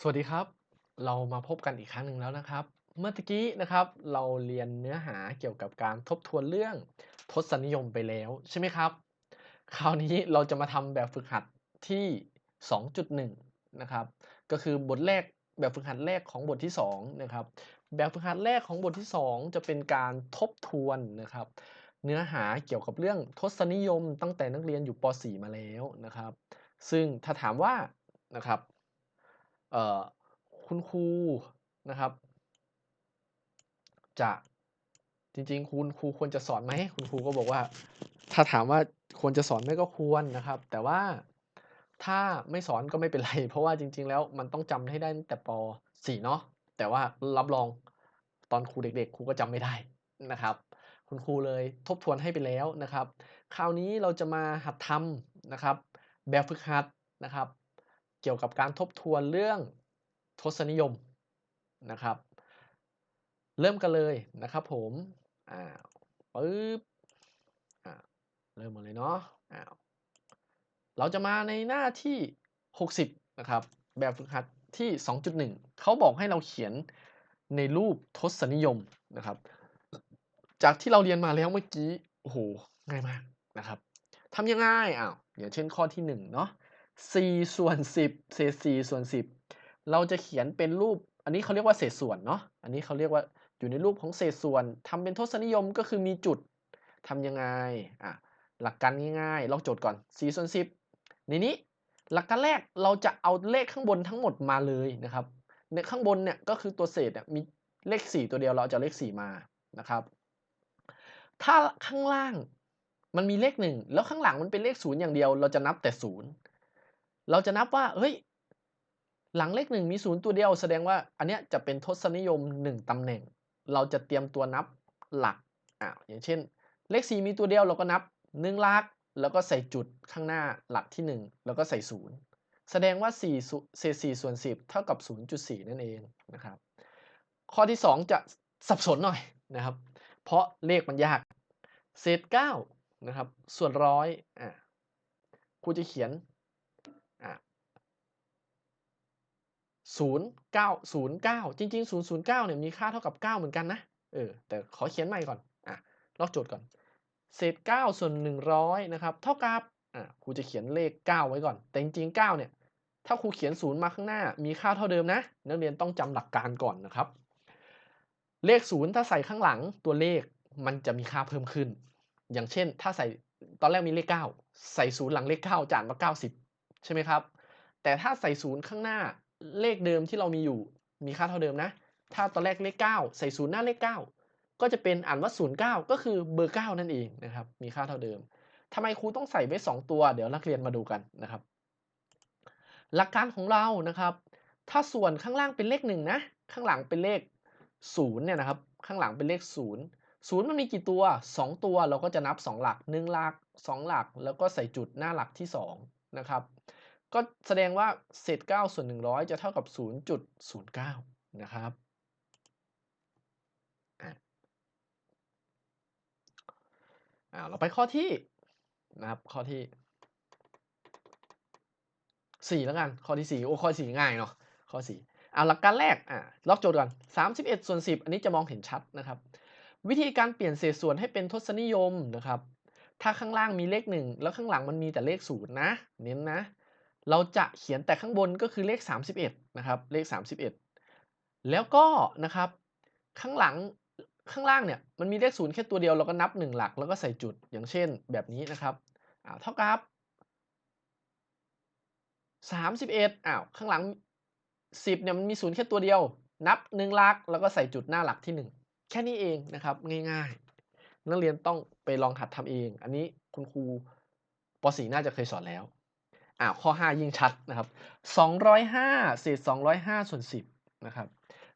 สวัสดีครับ เรามาพบกันอีกครั้งหนึ่งแล้วนะครับ เมื่อกี้นะครับ เราเรียนเนื้อหาเกี่ยวกับการทบทวนเรื่องทศนิยมไปแล้วใช่ไหมครับ คราวนี้เราจะมาทำแบบฝึกหัดที่ 2.1 นะครับ ก็คือบทแรกแบบฝึกหัดแรกของบทที่2นะครับ แบบฝึกหัดแรกของบทที่ 2 จะเป็นการทบทวนนะครับ เนื้อหาเกี่ยวกับเรื่องทศนิยมตั้งแต่นักเรียนอยู่ป .4 มาแล้วนะครับ ซึ่งถ้าถามว่านะครับ คุณครูนะครับ จะจริงๆ คุณครูควรจะสอนไหมคุณครูก็บอกว่า ถ้าถามว่าควรจะสอนไหมก็ควรนะครับ แต่ว่าถ้าไม่สอนก็ไม่เป็นไร เพราะว่าจริง ๆ แล้วมันต้องจำให้ได้ตั้งแต่ป .4 เนาะแต่ว่ารับรองตอนครูเด็ก ๆ ครูก็จำไม่ได้นะครับ คุณครูเลยทบทวนให้ไปแล้วนะครับ คราวนี้เราจะมาหัดทำนะครับ แบบฝึกหัดนะครับ เกี่ยวกับการทบทวนเรื่องทศนิยมนะครับ เริ่มกันเลยนะครับผมอ่าปึ๊บอ่าเริ่มมาเลยเนาะอ้าวเราจะมาในหน้าที่ 60 นะครับ แบบฝึกหัดที่ 2.1 เขาบอกให้เราเขียนในรูปทศนิยมนะครับ จากที่เราเรียนมาแล้วเมื่อกี้ โอ้โห ง่ายมากนะครับทำยังไงอ้าวอย่างเช่นข้อที่ 1 เนาะ 4 ส่วน 10 เศษ 4 ส่วน 10 เราจะเขียนเป็นรูป อันนี้เขาเรียกว่าเศษส่วนเนาะ อันนี้เขาเรียกว่าอยู่ในรูปของเศษส่วนทำเป็นทศนิยมก็คือมีจุดทำยังไง อะ หลักการง่ายๆลองโจทย์ก่อน 4 ส่วน 10 ในนี้หลักการแรกเราจะเอาเลขข้างบนทั้งหมดมาเลยนะครับ ในข้างบนเนี่ยก็คือตัวเศษเนี่ยมีเลข 4 ตัวเดียวเราจะเอาเลข 4 มานะครับ ถ้าข้างล่างมันมีเลข 1 แล้วข้างหลังมันเป็นเลข0อย่างเดียว เราจะนับแต่0 เราจะนับว่าเฮ้ยหลังเลข1มี0ตัวเดียวแสดงว่าอันเนี้ยจะเป็นทศนิยม1ตำแหน่ง เราจะเตรียมตัวนับหลักอ่าอย่างเช่น เลข4มีตัวเดียวเราก็นับ1หลักแล้วก็ใส่จุดข้างหน้าหลักที่1แล้วก็ใส่0แสดงว่า4เศษ4ส่วน 10 เท่ากับ 0.4 นั่นเองนะครับ ข้อที่ 2 จะสับสนหน่อยนะครับ เพราะเลขมันยาก เศษ9นะครับ ส่วนร้อยอ่าครูจะเขียน 0.909 จริง ๆ 0.09เนี่ยมีค่าเท่ากับ 9 เหมือนกันนะ เออ แต่ขอเขียนใหม่ก่อน อะ ลอกโจทย์ก่อน เศษ 9 ส่วน 100 นะครับ เท่ากับ อะครูจะเขียนเลข 9 ไว้ก่อน แต่จริง ๆ 9 เนี่ย ถ้าครูเขียน 0 มาข้างหน้า มีค่าเท่าเดิมนะ นักเรียนต้องจำหลักการก่อนนะครับ เลข 0 ถ้าใส่ข้างหลังตัวเลข มันจะมีค่าเพิ่มขึ้น อย่างเช่น ถ้าใส่ ตอนแรกมีเลข 9 ใส่ 0 หลังเลข 9จานมา90 ใช่ไหมครับ แต่ถ้าใส่ 0 ข้างหน้า เลขเดิมที่เรามีอยู่มีค่าเท่าเดิมนะ ถ้าตอนแรกเลข 9 ใส่ศูนย์หน้าเลข 9 ก็จะเป็นอ่านว่า 09 ก็คือเบอร์ 9 นั่นเองนะครับ มีค่าเท่าเดิมทำไมครูต้องใส่ไว้ 2 ตัว เดี๋ยวนักเรียนมาดูกันนะครับ หลักการของเรานะครับ ถ้าส่วนข้างล่างเป็นเลข 1 นะ ข้างหลังเป็นเลข0เนี่ยนะครับ ข้างหลังเป็นเลข 0 0 มันมีกี่ตัว 2 ตัวเราก็จะนับ 2 หลัก 1 หลัก 2 หลัก แล้วก็ใส่จุดหน้าหลักที่2นะครับ ก็แสดงว่าเศษ 9 ส่วน 100 จะเท่ากับ 0.09 นะครับอ่าเราไปข้อที่นะครับข้อที่ 4 แล้วกัน ข้อที่ 4 โอ้ข้อ 4 ง่ายเนาะข้อ 4 เอาหลักการแรกอ่าล็อกโจทย์ก่อน 31 ส่วน 10 อันนี้จะมองเห็นชัดนะครับ วิธีการเปลี่ยนเศษส่วนให้เป็นทศนิยมนะครับ ถ้าข้างล่างมีเลข 1 แล้วข้างหลังมันมีแต่เลข 0 นะ เน้นนะ เราจะเขียนแต่ข้างบนก็คือเลข 31 นะครับ เลข 31 แล้วก็นะครับ ข้างหลังข้างล่างเนี่ยมันมีเลขศูนย์แค่ตัวเดียวเราก็นับ 1 หลักแล้วก็ใส่จุดอย่างเช่นแบบนี้นะครับอ้าวเท่ากับ31อ้าวข้างหลัง 10เนี่ยมันมีศูนย์แค่ตัวเดียว นับ 1 หลักแล้วก็ใส่จุดหน้าหลักที่ 1 แค่นี้เองนะครับง่ายๆ นักเรียนต้องไปลองหัดทำเอง อันนี้คุณครูป .4 น่าจะเคยสอนแล้ว อ่าข้อ 5 ยิ่งชัดนะครับ205เศษ205ส่วน10นะครับ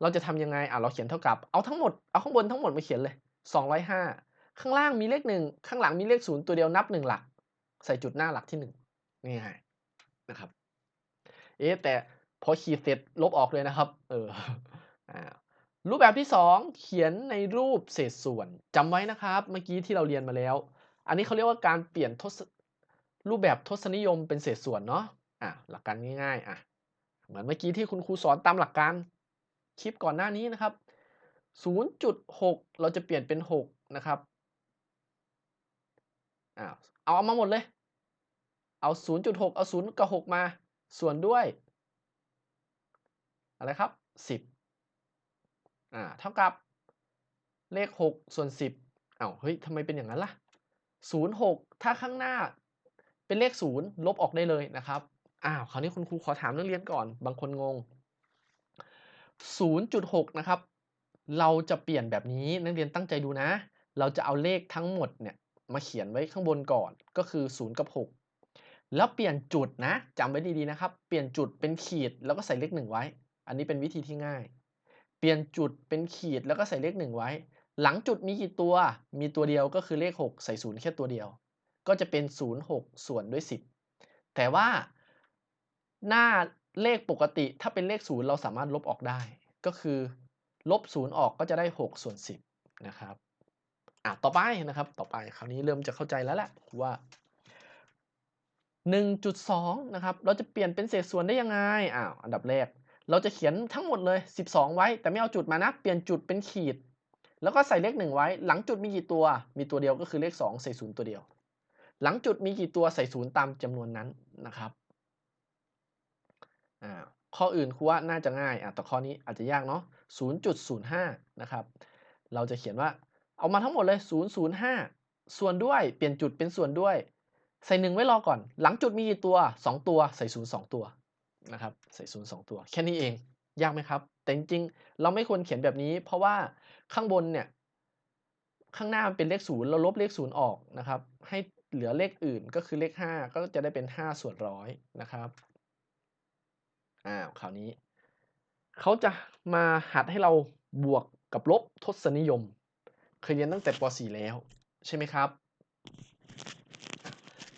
เราจะทำยังไงอ่าเราเขียนเท่ากับเอาทั้งหมดเอาข้างบนทั้งหมดมาเขียนเลย 205 ข้างล่างมีเลข 1 ข้างหลังมีเลข 0 ตัวเดียวนับ 1 หลัก ใส่จุดหน้าหลักที่1ง่ายนะครับเอ๊แต่พอขีดเสร็จลบออกเลยนะครับเอออ่ารูปแบบที่ 2 เขียนในรูปเศษส่วนจำไว้นะครับ เมื่อกี้ที่เราเรียนมาแล้ว อันนี้เขาเรียกว่าการเปลี่ยนทศ รูปแบบทศนิยมเป็นเศษส่วนเนาะอะหลักการง่ายๆอะเหมือนเมื่อกี้ที่คุณครูสอนตามหลักการคลิปก่อนหน้านี้นะครับ 0.6 เราจะเปลี่ยนเป็น 6 นะครับอ้าวเอาเอามาหมดเลย เอา 0.6 เอา 0 กับ 6 มา ส่วนด้วย อะไรครับ 10อ่าเท่ากับเลข 6 ส่วน 10อ้าวเฮ้ยทำไมเป็นอย่างนั้นล่ะ 06 ถ้าข้างหน้า เป็นเลข0ลบออกได้เลยนะครับอ้าวคราวนี้คุณครูขอถามนักเรียนก่อน บางคนงง 0.6 นะครับ เราจะเปลี่ยนแบบนี้นักเรียนตั้งใจดูนะ เราจะเอาเลขทั้งหมดเนี่ยมาเขียนไว้ข้างบนก่อนก็คือ 0 กับ 6 แล้วเปลี่ยนจุดนะจำไว้ดีๆนะครับ เปลี่ยนจุดเป็นขีดแล้วก็ใส่เลข1ไว้ อันนี้เป็นวิธีที่ง่าย เปลี่ยนจุดเป็นขีดแล้วก็ใส่เลข1ไว้ หลังจุดมีกี่ตัว มีตัวเดียวก็คือเลข 6 ใส่0แค่ตัวเดียว ก็จะเป็น 0 6 ส่วนด้วย 10 แต่ว่าหน้าเลขปกติถ้าเป็นเลข 0 เราสามารถลบออกได้ ก็คือ ลบ 0 ออกก็จะได้ 6 ส่วน 10 นะครับอะต่อไปนะครับ ต่อไปคราวนี้เริ่มจะเข้าใจแล้วแหละว่า 1.2 นะครับ เราจะเปลี่ยนเป็นเศษส่วนได้ยังไงอ้าวอันดับแรก เราจะเขียนทั้งหมดเลย 12 ไว้ แต่ไม่เอาจุดมานะ เปลี่ยนจุดเป็นขีด แล้วก็ใส่เลข 1 ไว้ หลังจุดมีกี่ตัว มีตัวเดียวก็คือเลข2ใส่0ตัวเดียว หลังจุดมีกี่ตัวใส่0ตามจำนวนนั้นนะครับข้ออื่นครูว่าน่าจะง่ายแต่ข้อนี้อาจจะยากเนาะ0.05 นะครับ เราจะเขียนว่าเอามาทั้งหมดเลย 005 ส่วนด้วยเปลี่ยนจุดเป็นส่วนด้วย ใส่1ไว้รอก่อน หลังจุดมีกี่ตัว 2 ตัวใส่0 2ตัวนะครับใส่0 2ตัว แค่นี้เองยากไหมครับ แต่จริงๆ เราไม่ควรเขียนแบบนี้ เพราะว่าข้างบนเนี่ยข้างหน้ามันเป็นเลข0เราลบเลข0ออกนะครับ ให้ เหลือเลขอื่นก็คือเลข 5 ก็จะได้เป็น 5 ส่วนร้อยนะครับอ้าวคราวนี้ เขาจะมาหัดให้เราบวกกับลบทศนิยม เคยเรียนตั้งแต่ป .4 แล้ว ใช่ไหมครับ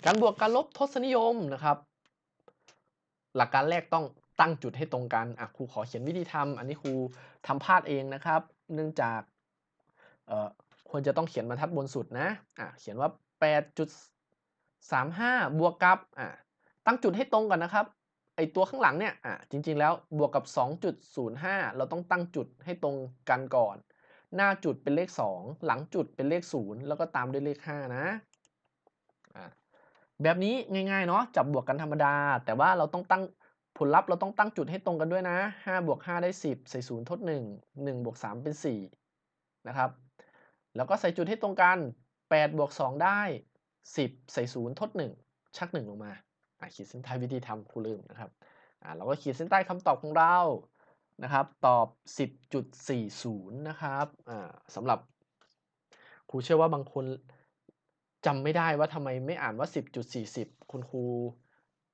การบวกการลบทศนิยมนะครับ หลักการแรกต้องตั้งจุดให้ตรงกันอะครูขอเขียนวิธีทำอันนี้ครูทำพลาดเองนะครับ เนื่องจากควรจะต้องเขียนบรรทัดบนสุดนะอะเขียนว่า 8.35 บวกกับอะตั้งจุดให้ตรงก่อนนะครับไอตัวข้างหลังเนี่ยอะจริง ๆ แล้วบวกกับ 2.05 เราต้องตั้งจุดให้ตรงกันก่อน หน้าจุดเป็นเลข 2 หลังจุดเป็นเลข 0 แล้วก็ตามด้วยเลข 5 นะอะแบบนี้ง่ายๆเนาะจับบวกกันธรรมดา แต่ว่าเราต้องตั้งผลลัพธ์เราต้องตั้งจุดให้ตรงกันด้วยนะ5บวก5ได้ 10 ใส่0ทด 1 1บวก3เป็น4นะครับ แล้วก็ใส่จุดให้ตรงกัน 8บวก2ได้ 10 ใส่0ทด 1 ชัก 1 ลงมาอะขีดเส้นใต้วิธีทำครูลืมนะครับอ่าเราก็ขีดเส้นใต้คำตอบของเรานะครับ ตอบ 10.40 นะครับอ่าสำหรับครูเชื่อว่าบางคนจำไม่ได้ว่าทำไมไม่อ่านว่า 10.40 คุณครู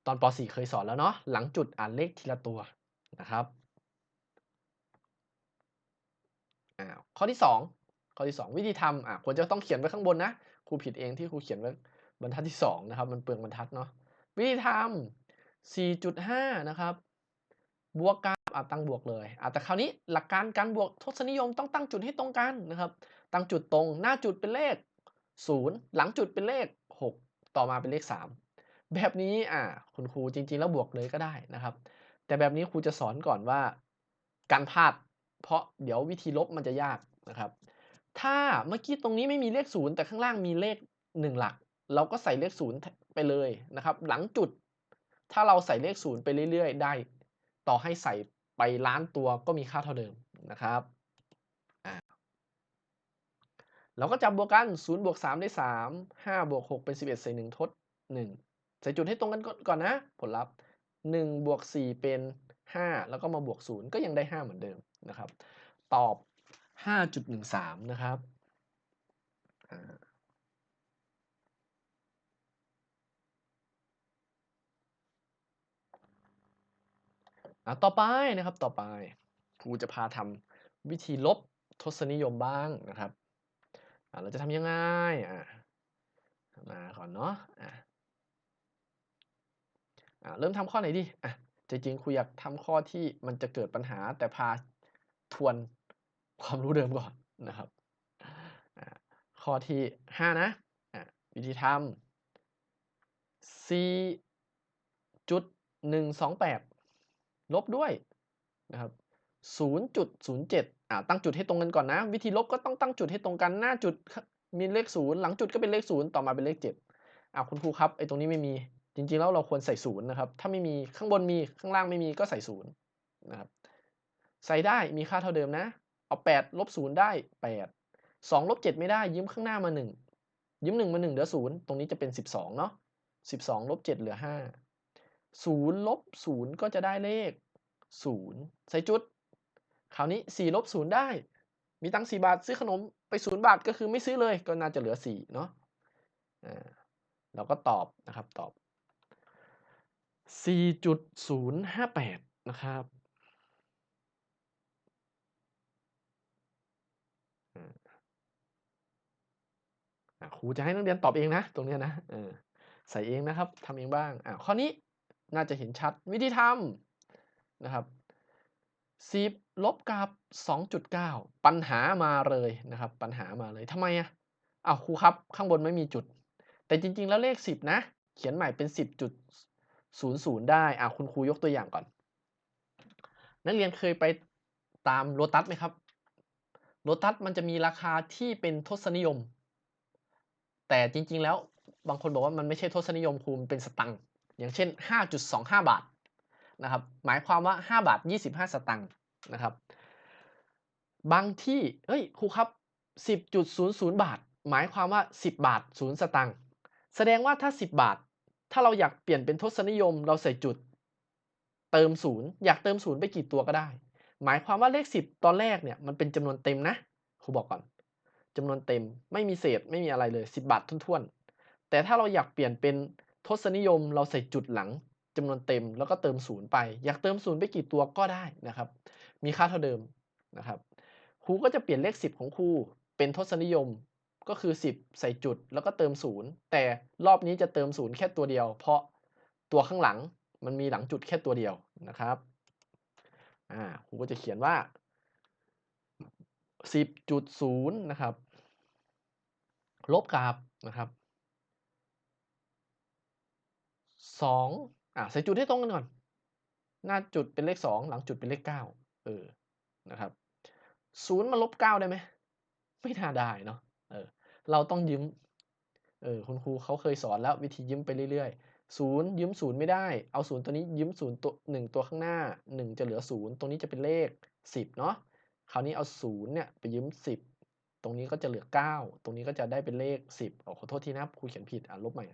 ตอนป .4 เคยสอนแล้วเนาะหลังจุดอ่านเลขทีละตัวนะครับอ่าข้อที่ 2 ข้อที่ 2 วิธีทำอ่าควรจะต้องเขียนไว้ข้างบนนะครูผิดเองที่ครูเขียนไว้บรรทัดที่2นะครับมันเปลืองบรรทัดเนาะวิธีทำ4.5 นะครับ บวกกับอะตั้งบวกเลยอะแต่คราวนี้หลักการการบวกทศนิยมต้องตั้งจุดให้ตรงกันนะครับ ตั้งจุดตรงหน้าจุดเป็นเลข 0 หลังจุดเป็นเลข 6 ต่อมาเป็นเลข 3 แบบนี้อะคุณครูจริง ๆ แล้วบวกเลยก็ได้นะครับ แต่แบบนี้ครูจะสอนก่อนว่า การพลาดเพราะเดี๋ยววิธีลบมันจะยากนะครับ ถ้าเมื่อกี้ตรงนี้ไม่มีเลข0แต่ข้างล่างมีเลข 1 หลัก เราก็ใส่เลข0ไปเลยนะครับ หลังจุด ถ้าเราใส่เลข0ไปเรื่อย ๆ ได้ ต่อให้ใส่ไปล้านตัวก็มีค่าเท่าเดิมนะครับเราก็จับบวกกัน0บวก3ได้ 3 5บวก6เป็น 11 ใส่ 1 ทด 1 ใส่จุดให้ตรงกันก่อนนะ ผลลัพธ์1บวก4เป็น 5 แล้วก็มาบวก 0 ก็ยังได้ 5 เหมือนเดิมนะครับ ตอบ 5.13 นะครับอ่าต่อไปนะครับต่อไปครูจะพาทำวิธีลบทศนิยมบ้างนะครับอะเราจะทำยังไงอะมาก่อนเนาะอะะเริ่มทำข้อไหนดีอะจริงๆครูอยากทำข้อที่มันจะเกิดปัญหาแต่พาทวน ความรู้เดิมก่อนนะครับข้อที่ 5 นะอะวิธีทำ4.128ลบด้วยนะครับ0.07อ่าตั้งจุดให้ตรงกันก่อนนะ วิธีลบก็ต้องตั้งจุดให้ตรงกันหน้าจุดมีเลข0หลังจุดก็เป็นเลข0ต่อมาเป็นเลข7อ่าคุณครูครับไอ้ตรงนี้ไม่มีจริงๆแล้วเราควรใส่0นะครับถ้าไม่มีข้างบนมีข้างล่างไม่มีก็ใส่0นะครับใส่ได้มีค่าเท่าเดิมนะ เอา8ลบ0ได้ 8 2ลบ7ไม่ได้ยืมข้างหน้ามา 1 ยืม1มา1เหลือ0ตรงนี้จะเป็น 12เนาะ12ลบ7เหลือ 5 0ลบ0ก็จะได้เลข 0 ใส่จุด คราวนี้4ลบ0ได้ มีตังค์4บาทซื้อขนมไป 0 บาทก็คือไม่ซื้อเลยก็น่าจะเหลือ4เนาะอ่าเราก็ตอบนะครับตอบ 4.058 นะครับ ครูจะให้นักเรียนตอบเองนะ ตรงนี้นะออใส่เองนะครับทำเองบ้างอ่าข้อนี้น่าจะเห็นชัดวิธีทำนะครับ10ลบกับ 2.9 ปัญหามาเลยนะครับ ปัญหามาเลยทำไมอะอ้าวครูครับ ข้างบนไม่มีจุด แต่จริง ๆ แล้วเลข 10 นะ เขียนใหม่เป็น 10.00 ได้อ่าคุณครูยกตัวอย่างก่อน นักเรียนเคยไปตามโลตัสไหมครับโลตัสมันจะมีราคาที่เป็นทศนิยม แต่จริง ๆ แล้วบางคนบอกว่ามันไม่ใช่ทศนิยมครูมันเป็นสตังค์อย่างเช่น 5.25 บาทนะครับหมายความว่า 5 บาท 25 สตังค์นะครับ บางที่เฮ้ยครูครับ 10.00 บาท หมายความว่า 10 บาท 0 สตังค์แสดงว่าถ้า 10 บาท ถ้าเราอยากเปลี่ยนเป็นทศนิยมเราใส่จุด เติม 0 อยากเติม 0 ไปกี่ตัวก็ได้ หมายความว่าเลข 10 ตอนแรกเนี่ยมันเป็นจำนวนเต็มนะครูบอกก่อน จำนวนเต็ม ไม่มีเศษไม่มีอะไรเลย 10 บาททุ่นๆ แต่ถ้าเราอยากเปลี่ยนเป็นทศนิยมเราใส่จุดหลังจำนวนเต็มแล้วก็เติมศูนย์ไป อยากเติมศูนย์ไปกี่ตัวก็ได้นะครับ มีค่าเท่าเดิมนะครับครูก็จะเปลี่ยนเลข 10 ของครูเป็นทศนิยมก็คือ 10 ใส่จุดแล้วก็เติมศูนย์แต่รอบนี้จะเติมศูนย์แค่ตัวเดียว เพราะตัวข้างหลังมันมีหลังจุดแค่ตัวเดียวนะครับอ่าครูก็จะเขียนว่า 10.0 นะครับ ลบกับนะครับ2อะใส่จุดให้ตรงกันก่อน หน้าจุดเป็นเลข 2 หลังจุดเป็นเลข 9 เออ นะครับ0มาลบ 9 ได้ไหม ไม่น่าได้เนาะ เออ เราต้องยืม เออ คุณครูเขาเคยสอนแล้ววิธียืมไปเรื่อยๆ0ยืม0ไม่ได้ เอา0ตัวนี้ยืม0ตัว1ตัวข้างหน้า 1 จะเหลือ0ตรงนี้จะเป็นเลข 10 เนาะ คราวนี้เอา0เนี่ยไปยืม10ตรงนี้ก็จะเหลือ9ตรงนี้ก็จะได้เป็นเลข10อ๋อขอโทษทีนะครับครูเขียนผิดอะลบใหม่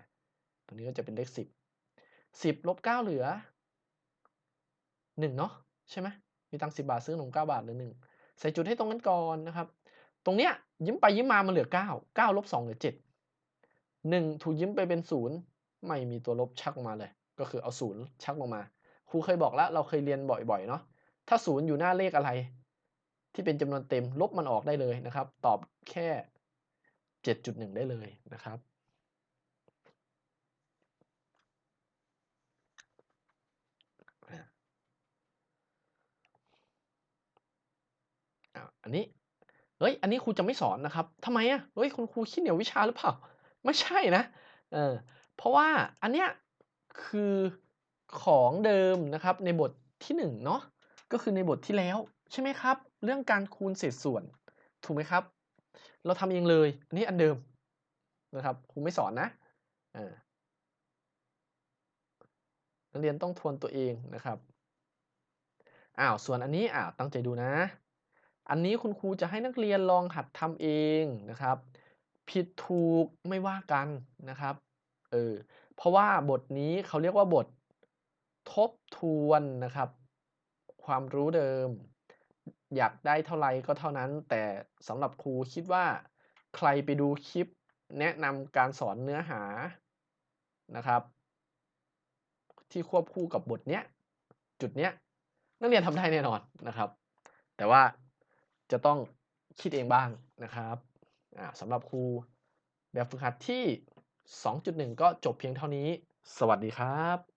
ตรงนี้ก็จะเป็นเลข10สิบลบเก้าเหลือหนึ่งเนาะใช่ไหมมีตังสิบาทซื้อขนมเก้าบาทเหลือหนึ่งใส่จุดให้ตรงกันก่อนนะครับ ตรงเนี้ยยิ้มไปยิ้มมามันเหลือเก้าเก้าลบสองเหลือเจ็ดหนึ่งถูกยิ้มไปเป็นศูนย์ไม่มีตัวลบชักออกมาเลย ก็คือเอาศูนย์ชักลงมา ครูเคยบอกแล้วเราเคยเรียนบ่อยๆเนาะถ้าศูนย์อยู่หน้าเลขอะไร ที่เป็นจำนวนเต็มลบมันออกได้เลยนะครับ ตอบแค่เจ็ดจุดหนึ่งได้เลยนะครับ อันนี้ เฮ้ย อันนี้ครูจะไม่สอนนะครับทำไมอะ เฮ้ย คุณครูขี้เหนียววิชาหรือเปล่า ไม่ใช่นะ เออ เพราะว่าอันเนี้ยคือของเดิมนะครับในบทที่1เนาะ ก็คือในบทที่แล้ว ใช่ไหมครับ เรื่องการคูณเศษส่วน ถูกไหมครับ เราทำเองเลย อันนี้อันเดิมนะครับครูไม่สอนนะนักเรียนต้องทวนตัวเองนะครับอ้าวส่วนอันนี้อ้าวตั้งใจดูนะ อันนี้คุณครูจะให้นักเรียนลองหัดทำเองนะครับ ผิดถูกไม่ว่ากันนะครับเออเพราะว่าบทนี้เขาเรียกว่าบททบทวนนะครับ ความรู้เดิม อยากได้เท่าไรก็เท่านั้น แต่สำหรับครูคิดว่าใครไปดูคลิปแนะนำการสอนเนื้อหานะครับ ที่ควบคู่กับบทเนี้ยจุดเนี้ยนักเรียนทำได้แน่นอนนะครับ แต่ว่าจะต้องคิดเองบ้างนะครับสำหรับครูแบบฝึกหัดที่ 2.1 ก็จบเพียงเท่านี้ สวัสดีครับ